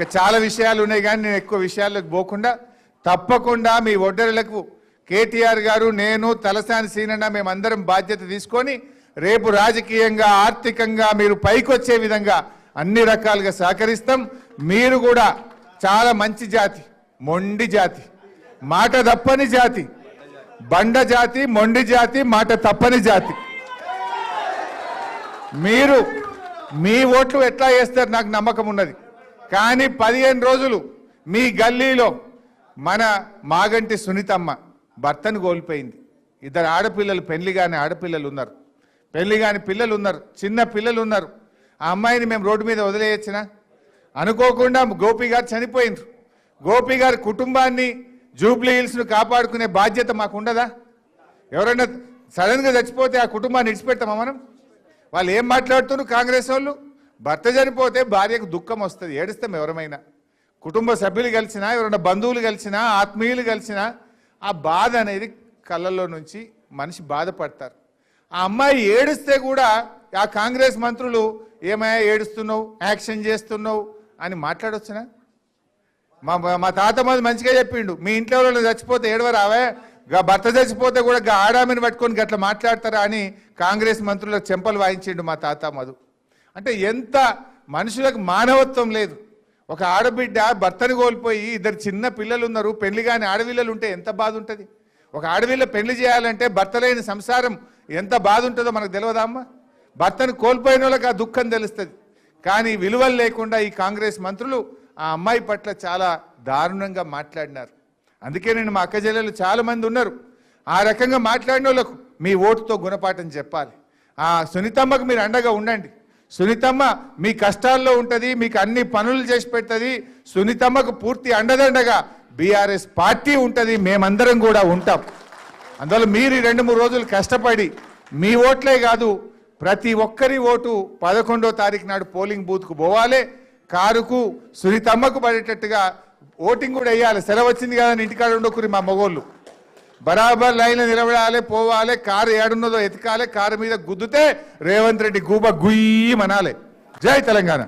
ఇంకా చాలా విషయాలు ఉన్నాయి కానీ నేను ఎక్కువ విషయాల్లోకి పోకుండా తప్పకుండా మీ ఒడ్డరులకు కేటీఆర్ గారు నేను తలసాని సీనన్న మేమందరం బాధ్యత తీసుకొని రేపు రాజకీయంగా ఆర్థికంగా మీరు పైకొచ్చే విధంగా అన్ని రకాలుగా సహకరిస్తాం. మీరు కూడా చాలా మంచి జాతి మొండి జాతి మాట తప్పని జాతి బండ జాతి మొండి జాతి మాట తప్పని జాతి. మీరు మీ ఓట్లు ఎట్లా వేస్తారు నాకు నమ్మకం ఉన్నది. కానీ పదిహేను రోజులు మీ గల్లీలో మన మాగంటి సునీతమ్మ భర్తను కోల్పోయింది. ఇద్దరు ఆడపిల్లలు పెళ్ళి కాని ఆడపిల్లలు ఉన్నారు. పెళ్ళి కాని పిల్లలు ఉన్నారు. చిన్న పిల్లలు ఉన్నారు. ఆ అమ్మాయిని మేము రోడ్డు మీద వదిలేయచ్చిన? అనుకోకుండా గోపి గారు చనిపోయినారు గోపి గారి కుటుంబాన్ని జూబ్లీ హిల్స్ను కాపాడుకునే బాధ్యత మాకు ఉండదా? ఎవరైనా సడన్గా చచ్చిపోతే ఆ కుటుంబాన్ని ఇడిచిపెడతామా మనం? వాళ్ళు ఏం మాట్లాడుతున్నారు కాంగ్రెస్ వాళ్ళు? భర్త చనిపోతే భార్యకు దుఃఖం వస్తుంది. ఏడుస్తాం ఎవరమైనా. కుటుంబ సభ్యులు కలిసినా ఎవరైనా బంధువులు కలిసినా ఆత్మీయులు కలిసినా ఆ బాధ అనేది కళ్ళల్లో నుంచి మనిషి బాధపడతారు. ఆ అమ్మాయి ఏడిస్తే కూడా ఆ కాంగ్రెస్ మంత్రులు ఏమయ్యా ఏడుస్తున్నావు? యాక్షన్ చేస్తున్నావు? అని మాట్లాడొచ్చునా? మా మా తాత మాది మంచిగా చెప్పిండు. మీ ఇంట్లో వాళ్ళు చచ్చిపోతే ఏడవరావే? భర్త చచ్చిపోతే కూడా ఆడామిని పట్టుకొని గట్ల మాట్లాడతారా అని కాంగ్రెస్ మంత్రులకు చెంపలు వాయించిండు మా తాత మధు. అంటే ఎంత మనుషులకు మానవత్వం లేదు. ఒక ఆడబిడ్డ భర్తను కోల్పోయి ఇద్దరు చిన్న పిల్లలు ఉన్నారు పెళ్ళి కాని ఆడవిల్లలు ఉంటే ఎంత బాధ ఉంటుంది ఒక ఆడవిల్ల పెళ్ళి చేయాలంటే భర్త లేని సంసారం ఎంత బాధ ఉంటుందో మనకు తెలియదా అమ్మ? భర్తను కోల్పోయిన వాళ్ళకి ఆ దుఃఖం తెలుస్తుంది. కానీ విలువలు లేకుండా ఈ కాంగ్రెస్ మంత్రులు ఆ అమ్మాయి పట్ల చాలా దారుణంగా మాట్లాడినారు. అందుకే నేను మా అక్క జిల్లాలో చాలా మంది ఉన్నారు. ఆ రకంగా మాట్లాడిన వాళ్ళకు మీ ఓటుతో గుణపాఠం చెప్పాలి. ఆ సునీతమ్మకు మీరు అండగా ఉండండి. సునీతమ్మ మీ కష్టాల్లో ఉంటుంది మీకు అన్ని పనులు చేసి పెడుతుంది. సునీతమ్మకు పూర్తి అండదండగా బీఆర్ఎస్ పార్టీ ఉంటుంది మేమందరం కూడా ఉంటాం. అందువల్ల మీరు ఈ రెండు మూడు రోజులు కష్టపడి మీ ఓట్లే కాదు ప్రతి ఒక్కరి ఓటు పదకొండో తారీఖు నాడు పోలింగ్ బూత్కు పోవాలి. కారుకు సునీతమ్మకు పడేటట్టుగా ఓటింగ్ కూడా వేయాలి. సెలవు వచ్చింది కదా ఇంటికాడ ఉండొకరి మా మగోళ్ళు. బరాబర్ లైన్ నిలబడాలి పోవాలి కారు ఏడున్నదో ఎతకాలి కారు మీద గుద్దుతే రేవంత్ రెడ్డి గూబ గుయ్యి మనాలి. జై తెలంగాణ.